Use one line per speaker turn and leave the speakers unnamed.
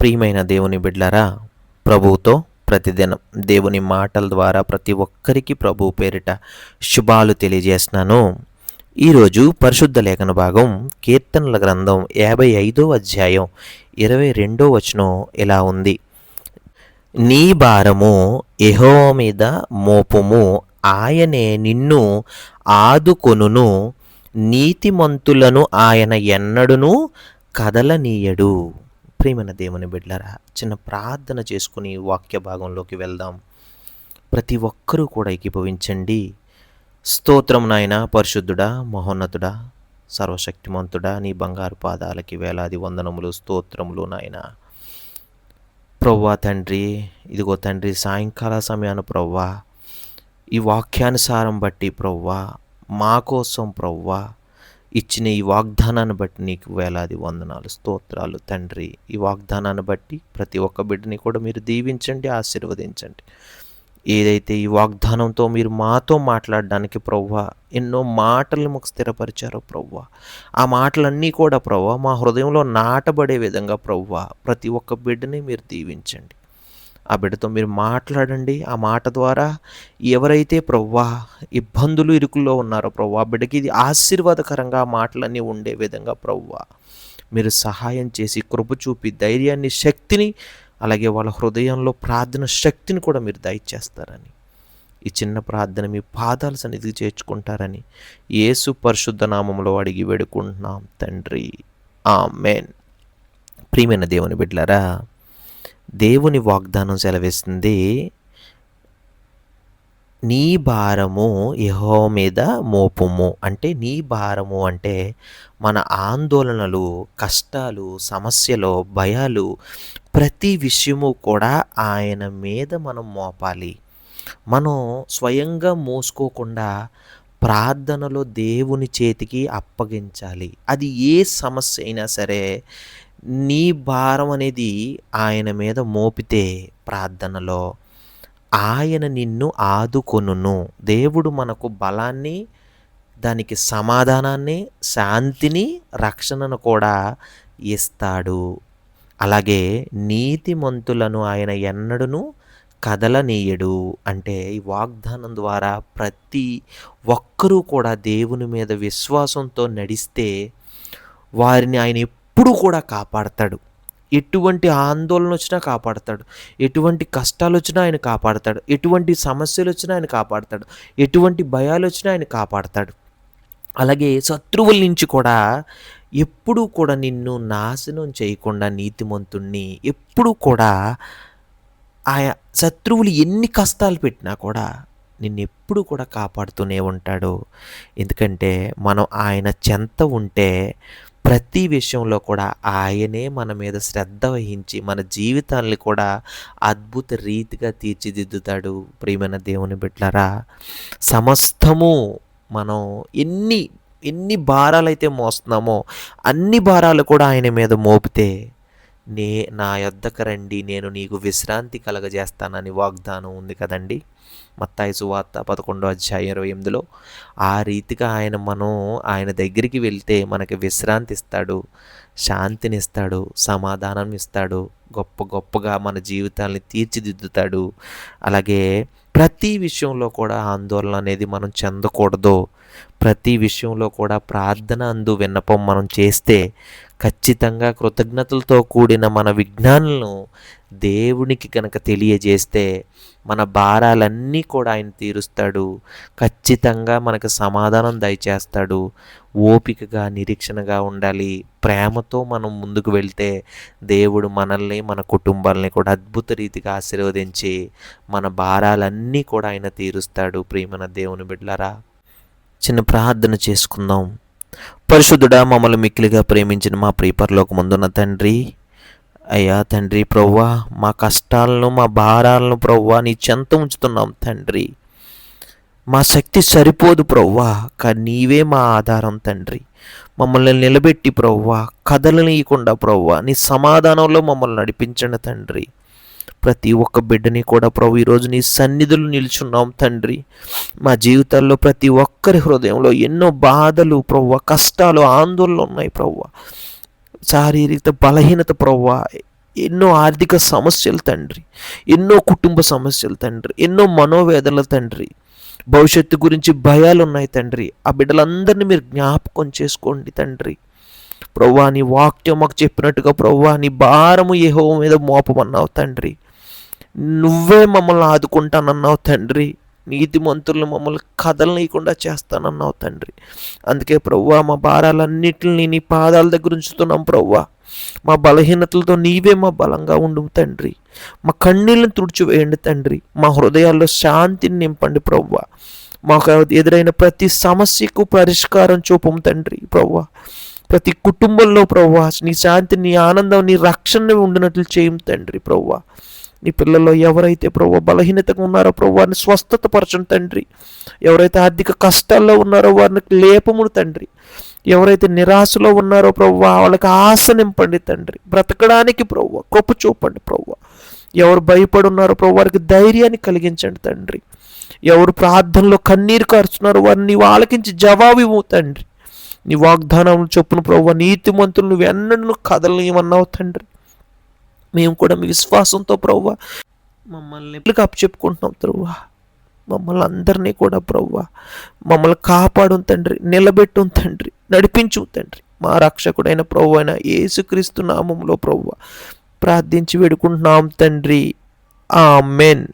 ప్రియమైన దేవుని బిడ్లరా ప్రభువుతో ప్రతిదినం దేవుని మాటల ద్వారా ప్రతి ఒక్కరికి ప్రభు పేరిట శుభాలు తెలియజేస్తున్నాను. ఈరోజు పరిశుద్ధ లేఖన భాగం కీర్తనల గ్రంథం యాభై ఐదో అధ్యాయం ఇరవై రెండో వచనం ఇలా ఉంది. నీ భారము ఎహో మీద మోపుము ఆయనే నిన్ను ఆదుకొనును నీతిమంతులను ఆయన ఎన్నడును కదలనీయడు. ప్రేమైన దేవుని బిడ్డలారా చిన్న ప్రార్థన చేసుకుని వాక్య భాగంలోకి వెళ్దాం. ప్రతి ఒక్కరూ కూడా ఏకీభవించండి. స్తోత్రం నాయన పరిశుద్ధుడా మహోన్నతుడా సర్వశక్తిమంతుడా నీ బంగారు పాదాలకి వేలాది వందనములు స్తోత్రములు నాయన. ప్రవ్వా తండ్రి ఇదిగో తండ్రి సాయంకాల సమయాన ప్రవ్వా ఈ వాక్యానుసారం బట్టి ప్రవ్వా మా కోసం ప్రవ్వా ఇచ్చిన ఈ వాగ్దానాన్ని బట్టి నీకు వేలాది వందనాలు స్తోత్రాలు తండ్రి. ఈ వాగ్దానాన్ని బట్టి ప్రతి ఒక్క బిడ్డని కూడా మీరు దీవించండి ఆశీర్వదించండి. ఏదైతే ఈ వాగ్దానంతో మీరు మాతో మాట్లాడడానికి ప్రవ్వా ఎన్నో మాటలు మాకు స్థిరపరిచారో ప్రవ్వా ఆ మాటలన్నీ కూడా ప్రవ్వా మా హృదయంలో నాటబడే విధంగా ప్రవ్వా ప్రతి ఒక్క బిడ్డని మీరు దీవించండి. ఆ బిడ్డతో మీరు మాట్లాడండి. ఆ మాట ద్వారా ఎవరైతే ప్రవ్వా ఇబ్బందులు ఇరుకుల్లో ఉన్నారో ప్రవ్వా ఆ బిడ్డకి ఇది ఆశీర్వాదకరంగా మాటలన్నీ ఉండే విధంగా ప్రవ్వా మీరు సహాయం చేసి కృప చూపి ధైర్యాన్ని శక్తిని అలాగే వాళ్ళ హృదయంలో ప్రార్థన శక్తిని కూడా మీరు దయచేస్తారని ఈ చిన్న ప్రార్థన మీ పాదాల సన్నిధికి చేర్చుకుంటారని యేసు పరిశుద్ధ నామంలో అడిగి వేడుకుంటున్నాం తండ్రి. ఆ మేన్ ప్రియమైన దేవుని బిడ్డలరా దేవుని వాగ్దానం సెలవిస్తుంది. నీ భారము యహో మీద మోపుము. అంటే నీ భారము అంటే మన ఆందోళనలు కష్టాలు సమస్యలు భయాలు ప్రతి విషయము కూడా ఆయన మీద మనం మోపాలి. మనం స్వయంగా మోసుకోకుండా ప్రార్థనలో దేవుని చేతికి అప్పగించాలి. అది ఏ సమస్య అయినా సరే నీ భారం అనేది ఆయన మీద మోపితే ప్రార్థనలో ఆయన నిన్ను ఆదుకొనును. దేవుడు మనకు బలాన్ని దానికి సమాధానాన్ని శాంతిని రక్షణను కూడా ఇస్తాడు. అలాగే నీతిమంతులను ఆయన ఎన్నడను కదలనీయడు. అంటే ఈ వాగ్దానం ద్వారా ప్రతి ఒక్కరూ కూడా దేవుని మీద విశ్వాసంతో నడిస్తే వారిని ఆయన ఎప్పుడు కూడా కాపాడతాడు. ఎటువంటి ఆందోళన వచ్చినా కాపాడతాడు. ఎటువంటి కష్టాలు వచ్చినా ఆయన కాపాడతాడు. ఎటువంటి సమస్యలు వచ్చినా ఆయన కాపాడతాడు. ఎటువంటి భయాలు వచ్చినా ఆయన కాపాడతాడు. అలాగే శత్రువుల నుంచి కూడా ఎప్పుడూ కూడా నిన్ను నాశనం చేయకుండా నీతిమంతుణ్ణి ఎప్పుడూ కూడా ఆయా శత్రువులు ఎన్ని కష్టాలు పెట్టినా కూడా నిన్ను ఎప్పుడు కూడా కాపాడుతూనే ఉంటాడు. ఎందుకంటే మనం ఆయన చెంత ఉంటే ప్రతి విషయంలో కూడా ఆయనే మన మీద శ్రద్ధ వహించి మన జీవితాన్ని కూడా అద్భుత రీతిగా తీర్చిదిద్దుతాడు. ప్రియమైన దేవుని బిడ్డలరా సమస్తము మనం ఎన్ని ఎన్ని భారాలు అయితే మోస్తున్నామో అన్ని భారాలు కూడా ఆయన మీద మోపితే నే నా యొద్దకు రండి నేను నీకు విశ్రాంతి కలగజేస్తానని వాగ్దానం ఉంది కదండి. మత్తాయి సువార్త పదకొండో అధ్యాయం ఇరవై ఎనిమిదిలో ఆ రీతిగా ఆయన మనం ఆయన దగ్గరికి వెళ్తే మనకి విశ్రాంతి ఇస్తాడు శాంతిని ఇస్తాడు సమాధానం ఇస్తాడు గొప్ప గొప్పగా మన జీవితాన్ని తీర్చిదిద్దుతాడు. అలాగే ప్రతి విషయంలో కూడా ఆందోళన అనేది మనం చెందకూడదు. ప్రతి విషయంలో కూడా ప్రార్థన అందు విన్నపం మనం చేస్తే ఖచ్చితంగా కృతజ్ఞతలతో కూడిన మన విజ్ఞానాలను దేవునికి కనుక తెలియజేస్తే మన భారాలన్నీ కూడా ఆయన తీరుస్తాడు. ఖచ్చితంగా మనకు సమాధానం దయచేస్తాడు. ఓపికగా నిరీక్షణగా ఉండాలి. ప్రేమతో మనం ముందుకు వెళ్తే దేవుడు మనల్ని మన కుటుంబాలని కూడా అద్భుత రీతిగా ఆశీర్వదించి మన భారాలన్నీ కూడా ఆయన తీరుస్తాడు. ప్రేమన దేవుని బిడ్డలారా చిన్న ప్రార్థన చేసుకుందాం. పరిశుద్ధుడా మమ్మల్ని మిక్కిలిగా ప్రేమించిన మా ప్రియపరలోకి ముందున్న తండ్రి అయ్యా తండ్రి ప్రవ్వా మా కష్టాలను మా భారాలను ప్రవ్వా నీ చెంత ఉంచుతున్నాం తండ్రి. మా శక్తి సరిపోదు ప్రవ్వా కానీ నీవే మా ఆధారం తండ్రి. మమ్మల్ని నిలబెట్టి ప్రవ్వా కదలనీయకుండా ప్రవ్వా నీ సమాధానంలో మమ్మల్ని నడిపించండి తండ్రి. ప్రతి ఒక్క బిడ్డని కూడా ప్రభు ఈరోజు నీ సన్నిధులు నిల్చున్నాం తండ్రి. మా జీవితాల్లో ప్రతి ఒక్కరి హృదయంలో ఎన్నో బాధలు ప్రవ్వ కష్టాలు ఆందోళనలు ఉన్నాయి ప్రవ్వ. శారీరక బలహీనత ప్రవ్వా ఎన్నో ఆర్థిక సమస్యలు తండ్రి ఎన్నో కుటుంబ సమస్యలు తండ్రి ఎన్నో మనోవేదనల తండ్రి భవిష్యత్తు గురించి భయాలు ఉన్నాయి తండ్రి ఆ బిడ్డలందరినీ మీరు జ్ఞాపకం చేసుకోండి తండ్రి. ప్రవ్వా నీ వాక్యం మాకు చెప్పినట్టుగా ప్రవ్వా నీ భారము ఏహో మీద మోపమన్నావు తండ్రి. నువ్వే మమ్మల్ని ఆదుకుంటానన్నావు తండ్రి. నీతిమంతులను మమ్మల్ని కదలనీయకుండా చేస్తానన్నావు తండ్రి. అందుకే ప్రవ్వా మా భారాలన్నిటిని నీ పాదాల దగ్గర ఉంచుతున్నాం ప్రవ్వా. మా బలహీనతలతో నీవే మా బలంగా ఉండు తండ్రి. మా కన్నీళ్ళని తుడిచివేయండి తండ్రి. మా హృదయాల్లో శాంతిని నింపండి ప్రవ్వా. మాకు ఎదురైన ప్రతి సమస్యకు పరిష్కారం చూపం తండ్రి ప్రవ్వా. ప్రతి కుటుంబంలో ప్రవ్వా నీ శాంతి నీ ఆనందం నీ రక్షణ ఉండినట్లు చేయం తండ్రి ప్రవ్వా. నీ పిల్లల్లో ఎవరైతే ప్రభు బలహీనతగా ఉన్నారో ప్రభు వారిని స్వస్థత పరచండి తండ్రి. ఎవరైతే ఆర్థిక కష్టాల్లో ఉన్నారో వారిని లేపమును తండ్రి. ఎవరైతే నిరాశలో ఉన్నారో ప్రభు వాళ్ళకి ఆశ నింపండి తండ్రి. బ్రతకడానికి ప్రభు కృప చూపండి ప్రభు ఎవరు భయపడి ఉన్నారో ప్రభు వారికి ధైర్యాన్ని కలిగించండి తండ్రి. ఎవరు ప్రార్థనలో కన్నీరు కార్చున్నారో వారిని నీవు ఆలకించి జవాబు ఇవ్వు తండ్రి. నీ వాగ్దానం చొప్పున ప్రభు నీతిమంతులు నువ్వు ఎన్నడూ కదలనివన్నావు తండ్రి. మేము కూడా మీ విశ్వాసంతో ప్రవ్వా. మమ్మల్ని అప్పు చెప్పుకుంటున్నాం ప్రవ్వా. మమ్మల్ని అందరినీ కూడా ప్రవ్వా. మమ్మల్ని కాపాడు తండ్రి నిలబెట్టు తండ్రి నడిపించు తండ్రి. మా రక్షకుడైన ప్రభు అయిన యేసుక్రీస్తు నామంలో ప్రవ్వా. ప్రార్థించి వేడుకుంటున్నాం తండ్రి. ఆ మెన్